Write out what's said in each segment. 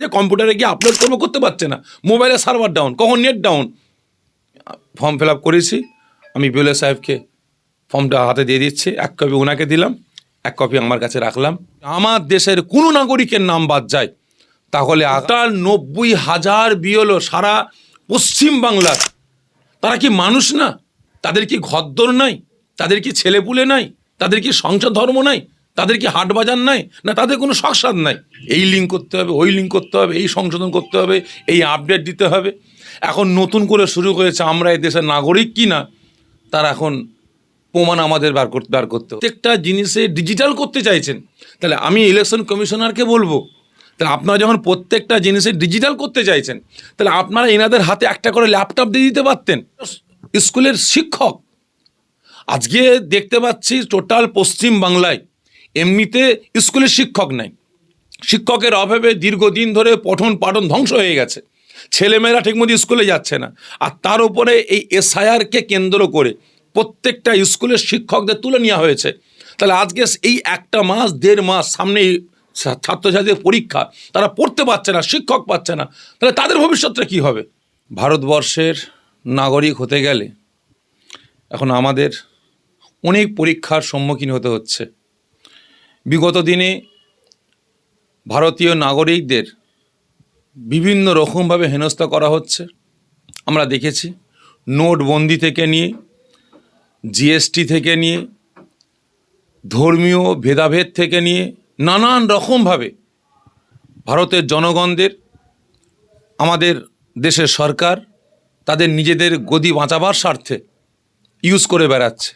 যে কম্পিউটারে গিয়ে আপলোড করব, করতে পারছে না। মোবাইলে সার্ভার ডাউন কখন net down form fill up করেছি। আমি বিউলে সাহেবকে ফর্মটা হাতে দিয়ে দিচ্ছি। এক কপি ওনাকে দিলাম, এক কপি আমার কাছে রাখলাম। আমার দেশের কোনো নাগরিকের নাম বাদ যায়। তাহলে আটার নব্বই হাজার বিয়লো সারা পশ্চিম বাংলার, তারা কি মানুষ না? তাদের কি ঘরদোর নাই? তাদের কি ছেলেপুলে নাই? তাদের কি সংসার ধর্ম নাই? তাদের কি হাট বাজার নাই? না তাদের কোনো সংসার নাই? এই লিঙ্ক করতে হবে, ওই লিঙ্ক করতে হবে, এই সংশোধন করতে হবে, এই আপডেট দিতে হবে। এখন নতুন করে শুরু হয়েছে আমরা এই দেশের নাগরিক কি না, তার এখন প্রমাণ আমাদের বার করতে বার করতে প্রত্যেকটা জিনিসে ডিজিটাল করতে চাইছেন। তাহলে আমি ইলেকশন কমিশনারকে বলব, তাহলে আপনারা যখন প্রত্যেকটা জিনিসে ডিজিটাল করতে চাইছেন, তাহলে আপনারা এনাদের হাতে একটা করে ল্যাপটপ দিয়ে দিতে পারতেন। স্কুলের শিক্ষক। আজকে দেখতে পাচ্ছি টোটাল পশ্চিম বাংলায় এমনিতে স্কুলের শিক্ষক নাই। শিক্ষকের অভাবে দীর্ঘদিন ধরে পঠন পাঠন ধ্বংস হয়ে গেছে। ছেলেমেয়েরা ঠিকমতো স্কুলে যাচ্ছে না। আর তার উপরে এই এসআইআরকে কেন্দ্র করে প্রত্যেকটা স্কুলের শিক্ষকদের তুলে নেওয়া হয়েছে। তাহলে আজকে এই একটা মাস, দেড় মাস সামনেই ছাত্রছাত্রীদের পরীক্ষা, তারা পড়তে পারছে না, শিক্ষক পাচ্ছে না। তাহলে তাদের ভবিষ্যৎটা কী হবে? ভারতবর্ষের নাগরিক হতে গেলে এখন আমাদের অনেক পরীক্ষার সম্মুখীন হতে হচ্ছে। বিগত দিনে ভারতীয় নাগরিকদের বিভিন্ন রকমভাবে হেনস্থা করা হচ্ছে। আমরা দেখেছি নোটবন্দি থেকে নিয়ে, জিএসটি থেকে নিয়ে, ধর্মীয় ভেদাভেদ থেকে নিয়ে নানান রকমভাবে ভারতের জনগণদের, আমাদের দেশের সরকার তাদের নিজেদের গদি বাঁচাবার স্বার্থে ইউজ করে বেড়াচ্ছে।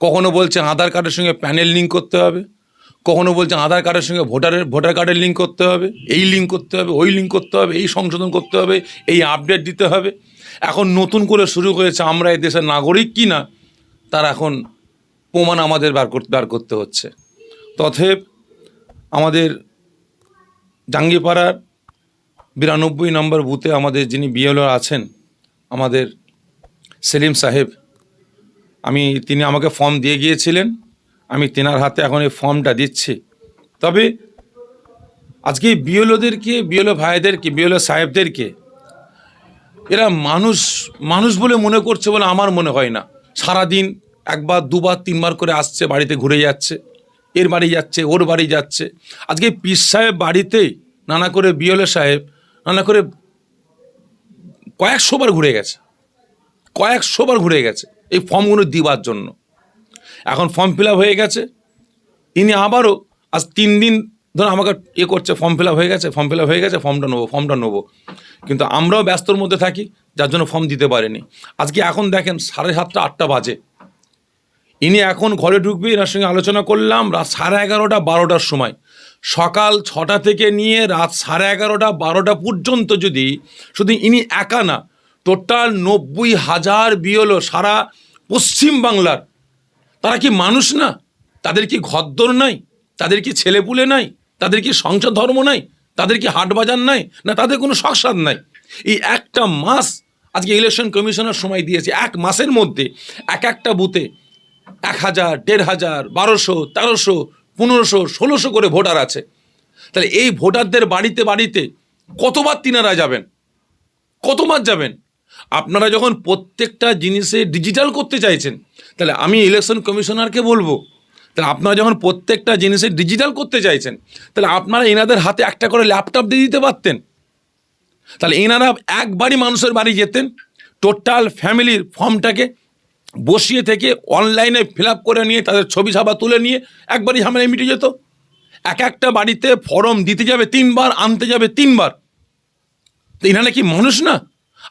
কখনো বলছে আধার কার্ডের সঙ্গে প্যানেল লিঙ্ক করতে হবে। কখনো বলছে আধার কার্ডের সঙ্গে ভোটারের, ভোটার কার্ডের লিঙ্ক করতে হবে, এই লিঙ্ক করতে হবে, ওই লিঙ্ক করতে হবে, এই সংশোধন করতে হবে, এই আপডেট দিতে হবে। এখন নতুন করে শুরু হয়েছে আমরা এই দেশের নাগরিক কি না, তার এখন প্রমাণ আমাদের বার করতে বার করতে হচ্ছে। তথেব আমাদের জাঙ্গিপাড়ার বিরানব্বই নম্বর বুথে আমাদের যিনি বিএলও আছেন, আমাদের সেলিম সাহেব, আমি, তিনি আমাকে ফর্ম দিয়ে গিয়েছিলেন। আমি তেনার হাতে এখন এই ফর্মটা দিচ্ছি। তবে আজকে বিএলওদেরকে, বিএলও ভাইদেরকে, বিএলও সাহেবদেরকে, এরা মানুষ মানুষ বলে মনে করছে বলে আমার মনে হয় না। সারাদিন একবার, দুবার, তিনবার করে আসছে, বাড়িতে ঘুরে যাচ্ছে। এর বাড়ি যাচ্ছে, ওর বাড়ি যাচ্ছে। আজকে পীর সাহেব বাড়িতেই নানা করে, বিএলও সাহেব নানা করে কয়েকশোবার ঘুরে গেছে। কয়েকশোবার ঘুরে গেছে এই ফর্মগুলো দিবার জন্য। এখন ফর্ম ফিল হয়ে গেছে। ইনি আবারও আজ তিন দিন ধরো আমাকে ইয়ে করছে ফর্ম ফিল হয়ে গেছে ফর্ম ফিল হয়ে গেছে ফর্মটা নেব ফর্মটা নেব। কিন্তু আমরাও ব্যস্তর মধ্যে থাকি, যার জন্য ফর্ম দিতে পারেনি। আজকে এখন দেখেন সাড়ে সাতটা, আটটা বাজে। ইনি এখন ঘরে ঢুকবে, এনার সঙ্গে আলোচনা করলাম, রাত সাড়ে এগারোটা, বারোটার সময়। সকাল ছটা থেকে নিয়ে রাত সাড়ে এগারোটা, বারোটা পর্যন্ত যদি, শুধু ইনি একা না, টোটাল নব্বই হাজার বিয়লো সারা পশ্চিম বাংলার তারা কি মানুষ না? তাদের কি ঘরদোর নাই? তাদের কি ছেলেপুলে নাই? তাদের কি সংসার ধর্ম নাই? তাদের কি হাট বাজার নাই? না তাদের কোনো সংসার নাই? এই একটা মাস আজকে ইলেকশন কমিশনের সময় দিয়েছে, এক মাসের মধ্যে এক একটা বুথে এক হাজার, দেড় হাজার, বারোশো, তেরোশো, পনেরোশো, ষোলোশো করে ভোটার আছে। তাহলে এই ভোটারদের বাড়িতে বাড়িতে কতবার তিনারা যাবেন? কতবার যাবেন? আপনারা যখন প্রত্যেকটা জিনিসে ডিজিটাল করতে চাইছেন, তাহলে আমি ইলেকশন কমিশনারকে বলব, তাহলে আপনারা যখন প্রত্যেকটা জিনিসে ডিজিটাল করতে চাইছেন, তাহলে আপনারা এনাদের হাতে একটা করে ল্যাপটপ দিয়ে দিতে পারতেন। তাহলে এনারা একবারই মানুষের বাড়ি যেতেন টোটাল ফ্যামিলির ফর্মটাকে বসিয়ে থেকে অনলাইনে ফিল করে নিয়ে, তাদের ছবি ছাপা তুলে নিয়ে একবারই ঝামেলায় মিটে যেত। এক একটা বাড়িতে ফর্ম দিতে যাবে তিনবার, আনতে যাবে তিনবার। এনারা কি মানুষ না?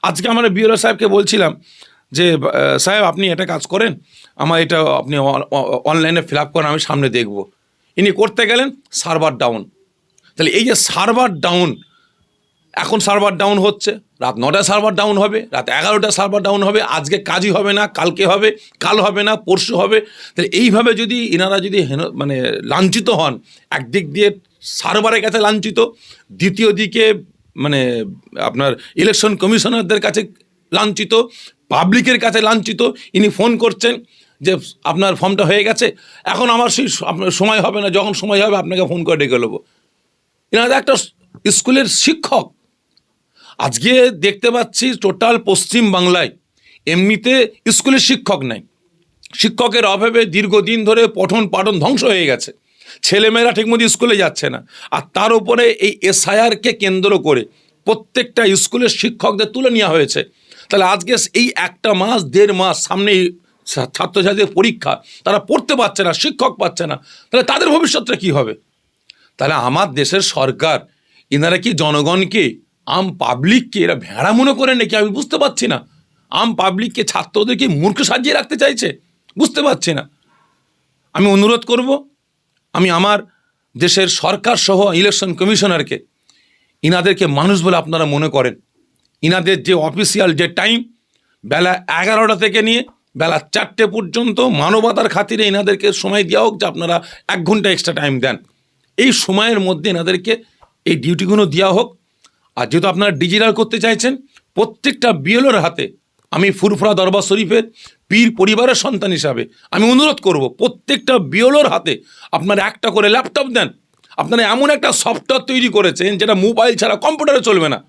আজকে আমরা বিওরা সাহেবকে বলছিলাম যে সাহেব, আপনি এটা কাজ করেন, আমার এটা আপনি অনলাইনে ফিল আপ করেন, আমি সামনে দেখব। ইনি করতে গেলেন সার্ভার ডাউন তাহলে এই যে সার্ভার ডাউন এখন সার্ভার ডাউন হচ্ছে, রাত নটায় সার্ভার ডাউন হবে, রাত এগারোটায় সার্ভার ডাউন হবে, আজকে কাজই হবে না, কালকে হবে, কাল হবে না, পরশু হবে। তাহলে এইভাবে যদি এনারা যদি মানে লাঞ্ছিত হন, একদিক দিয়ে সার্ভারের কাছে লাঞ্ছিত, দ্বিতীয় দিকে মানে আপনার ইলেকশন কমিশনারদের কাছে লাঞ্ছিত পাবলিকের কাছে লাঞ্ছিত, ইনি ফোন করছেন যে আপনার ফর্মটা হয়ে গেছে, এখন আমার সেই সময় হবে না, যখন সময় হবে আপনাকে ফোন করে ডেকে নেব। এনাদের একটা স্কুলের শিক্ষক। আজকে দেখতে পাচ্ছি টোটাল পশ্চিম বাংলায় এমনিতে স্কুলের শিক্ষক নাই। শিক্ষকের অভাবে দীর্ঘদিন ধরে পঠন পাঠন ধ্বংস হয়ে গেছে। ছেলেমেয়েরা ঠিকমতো স্কুলে যাচ্ছে না। আর তার উপরে এই এসআইআরকে কেন্দ্র করে প্রত্যেকটা স্কুলের শিক্ষকদের তুলে নেওয়া হয়েছে। তাহলে আজকে এই একটা মাস, দেড় মাস সামনেই ছাত্রছাত্রীদের পরীক্ষা, তারা পড়তে পারছে না, শিক্ষক পাচ্ছে না। তাহলে তাদের ভবিষ্যৎটা কী হবে? তাহলে আমার দেশের সরকার এনারা কি জনগণকে, আম পাবলিককে এরা ভেড়া মনে করে নাকি? আমি বুঝতে পারছি না। আম পাবলিককে ছাত্রদেরকে মূর্খ সাজিয়ে রাখতে চাইছে? বুঝতে পারছি না। আমি অনুরোধ করব আমি আমার দেশের সরকার সহ ইলেকশন কমিশনারকে ইনাদেরকে মানুষ বলে আপনারা মনে করেন। ইনাদের যে অফিসিয়াল যে টাইম বেলা এগারোটা থেকে নিয়ে বেলা চারটে পর্যন্ত মানবতার খাতিরে এনাদেরকে সময় দেওয়া হোক যে আপনারা এক ঘণ্টা এক্সট্রা টাইম দেন। এই সময়ের মধ্যে এনাদেরকে এই ডিউটিগুলো দেওয়া হোক। আর যেহেতু আপনারা ডিজিটাল করতে চাইছেন, প্রত্যেকটা বিএলওর হাতে আমি ফুরফুরা দরবার শরীফের পীর পরিবারের সন্তান হিসাবে আমি অনুরোধ করব, প্রত্যেকটা বিএলওর হাতে আপনারা একটা করে ল্যাপটপ দেন। আপনারা এমন একটা সফটওয়্যার তৈরি করেছেন যেটা মোবাইল ছাড়া কম্পিউটারে চলবে না।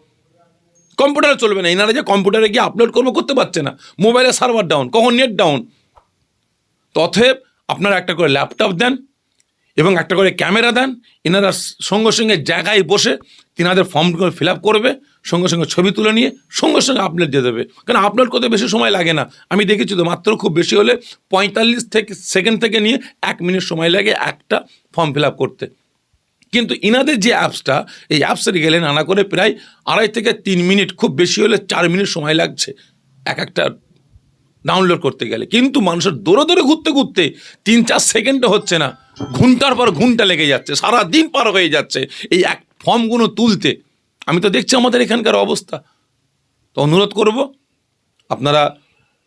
কম্পিউটারে চলবে না, এনারা যে কম্পিউটারে গিয়ে আপলোড করব করতে পারছে না। মোবাইলে সার্ভার ডাউন কখন নেট ডাউন তথেব আপনারা একটা করে ল্যাপটপ দেন এবং একটা করে ক্যামেরা দেন। এনারা সঙ্গে সঙ্গে জায়গায় বসে তিনাদের ফর্মগুলো ফিল আপ করবে। সঙ্গে সঙ্গে ছবি তুলে নিয়ে সঙ্গে সঙ্গে আপলোড দিয়ে দেবে। কারণ আপলোড করতে বেশি সময় লাগে না। আমি দেখেছি তো মাত্র খুব বেশি হলে পঁয়তাল্লিশ থেকে সেকেন্ড থেকে নিয়ে এক মিনিট সময় লাগে একটা ফর্ম ফিল আপ করতে। কিন্তু ইনাদের যে অ্যাপসটা এই অ্যাপসের গেলে নানা করে প্রায় আড়াই থেকে তিন মিনিট খুব বেশি হলে চার মিনিট সময় লাগছে এক একটা ডাউনলোড করতে গেলে। কিন্তু মানুষের দৌড়ে দৌড়ে ঘুরতে ঘুরতে তিন চার সেকেন্ডও হচ্ছে না। ঘণ্টার পর ঘণ্টা লেগে যাচ্ছে সারা দিন পার হয়ে যাচ্ছে এই এক ফর্মগুলো তুলতে। আমি তো দেখছি আমাদের এখানকার অবস্থা। তো অনুরোধ করব, আপনারা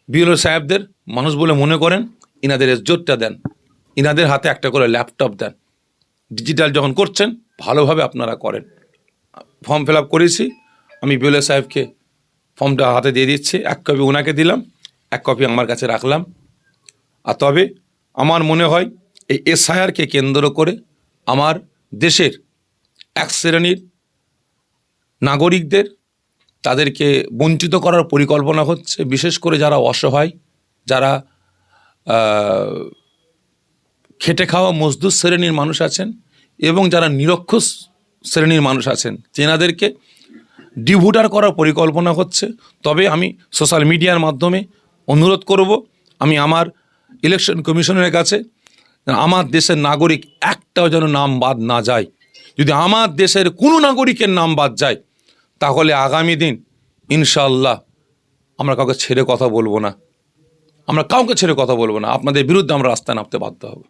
বিএলও সাহেবদের, মানুষ বলে মনে করেন, ইনাদের এজোরটা দেন। ইনাদের হাতে একটা করে ল্যাপটপ দেন। ডিজিটাল যখন করছেন, ভালোভাবে আপনারা করেন। ফর্ম ফিল আপ করেছি, আমি বিউলে সাহেবকে ফর্মটা হাতে দিয়ে দিচ্ছি, এক কপি ওনাকে দিলাম, এক কপি আমার কাছে রাখলাম। আর তবে আমার মনে হয়, এই এসআইআরকে কেন্দ্র করে আমার দেশের এক শ্রেণির নাগরিকদের তাদেরকে বঞ্চিত করার পরিকল্পনা হচ্ছে, বিশেষ করে যারা অসহায়, যারা খেটে খাওয়া মজদুর শ্রেণির মানুষ আছেন এবং যারা নিরক্ষর শ্রেণির মানুষ আছেন তেনাদেরকে ডিভোটার করার পরিকল্পনা হচ্ছে। তবে আমি সোশ্যাল মিডিয়ার মাধ্যমে অনুরোধ করব, আমি আমার ইলেকশন কমিশনের কাছে, আমার দেশের নাগরিক একটাও যেন নাম বাদ না যায়। যদি আমার দেশের কোনো নাগরিকের নাম বাদ যায় তাহলে আগামী দিন ইনশাল্লাহ আমরা কাউকে ছেড়ে কথা বলব না। আমরা কাউকে ছেড়ে কথা বলব না। আপনাদের বিরুদ্ধে আমরা রাস্তায় নামতে বাধ্য হব।